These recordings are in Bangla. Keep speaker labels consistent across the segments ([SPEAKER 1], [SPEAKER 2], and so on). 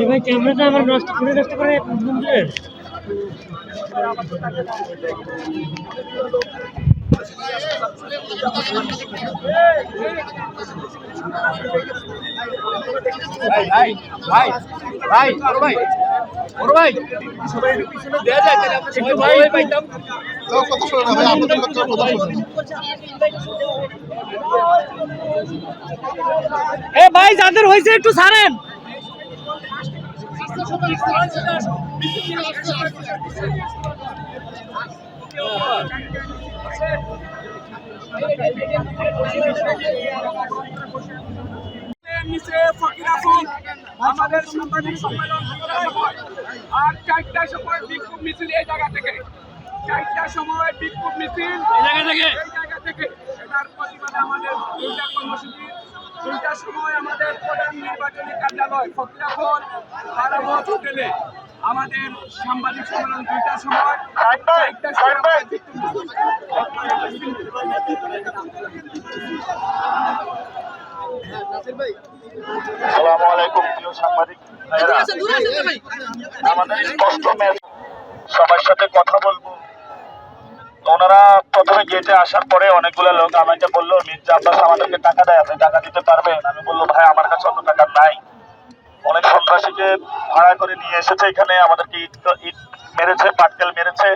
[SPEAKER 1] ভাই ক্যামেরাটা আমার নষ্ট করে নষ্ট করে বন্ধুরে
[SPEAKER 2] ভাই ভাই ভাই বড় ভাই বড় ভাই দেয়া যায় তাহলে আমরা সবাই ভাই পাইতাম।
[SPEAKER 3] কথা শোনো না ভাই আমাদের লোকটা কথা
[SPEAKER 1] এ ভাই যাদের হয়েছে একটু ছাড়েন।
[SPEAKER 2] নিচে আমাদের সাংবাদিক সম্মেলন আর চারটার সময় বিক্ষোভ মিছিল এই জায়গা থেকে। চারটার সময় বিক্ষোভ মিছিল এই জায়গা থেকে? এই জায়গা থেকে। এটার প্রতিবাদে আমাদের দুইটা কর্মসূচি দুইটার সময় আমাদের প্রধান নির্বাচনী কার্যালয় ফকিরাফল হারামত হোটেলে আমাদের সাংবাদিক সম্মেলন দুইটার সময় চারটার সময় বিক্ষোভ মিছিল।
[SPEAKER 4] আসসালামু প্রিয় সাংবাদিক আমাদের সবার সাথে কথা বলব। ওনারা প্রথমে গেটে আসার পরে অনেকগুলো লোক আমাকে বলল, মির্জা আব্বাস, আমাদেরকে টাকা দেয় আপনি টাকা দিতে পারবেন? আমি বলল ভাই, আমার কাছে অত টাকা নাই। অনেক সন্ত্রাসীকে ভাড়া করে নিয়ে এসেছে এখানে, আমাদেরকে ইট ইট মেরেছে, পাটকেল মেরেছে।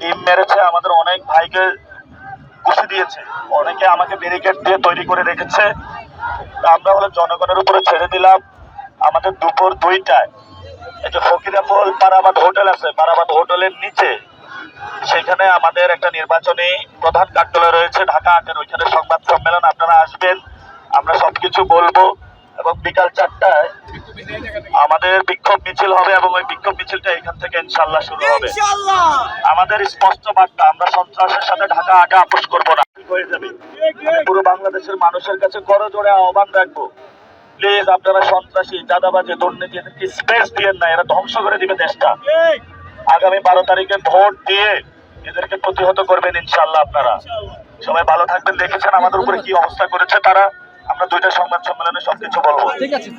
[SPEAKER 4] ডিম মেরেছে, আমাদের অনেক ভাইকে ঘুষি দিয়েছে। অনেকে আমাকে ব্যারিকেড দিয়ে তৈরি করে রেখেছে। আমরা হলো জনগণের উপরে ছেড়ে দিলাম। আমাদের দুপুর দুইটায়। এই যে ফকিরাপুল পারাবাদ হোটেল আছে পারাবাদ হোটেলের নিচে, সেখানে আমাদের একটা নির্বাচনী প্রধান কার্যালয় রয়েছে, ঢাকা আটের, ওইখানে সংবাদ সম্মেলন, আপনারা আসবেন। আমরা সবকিছু বলব। এবং বিকাল চারটায় আমাদের বিক্ষোভ মিছিল হবে এবং ওই বিক্ষোভ মিছিলটা এখান থেকে ইনশাল্লাহ শুরু হবে। আমাদের স্পষ্ট বার্তা আমরা সন্ত্রাসের সাথে ঢাকা আগে আপোষ করব না। হয়ে যাবে। পুরো বাংলাদেশের মানুষের কাছে করো জোরে আহ্বান রাখব। প্লিজ আপনারা সন্ত্রাসী চাঁদাবাজি দুর্নীতি এদেরকে স্পেস দিয়েন না এরা ধ্বংস করে দিবে দেশটা। আগামী বারো তারিখে ভোট দিয়ে এদেরকে প্রতিহত করবেন ইনশাল্লাহ আপনারা। সবাই ভালো থাকবেন দেখেছেন আমাদের উপরে কি অবস্থা করেছে তারা? আমরা দুইটা সংবাদ সম্মেলনে সবকিছু বলব।
[SPEAKER 3] ঠিক আছে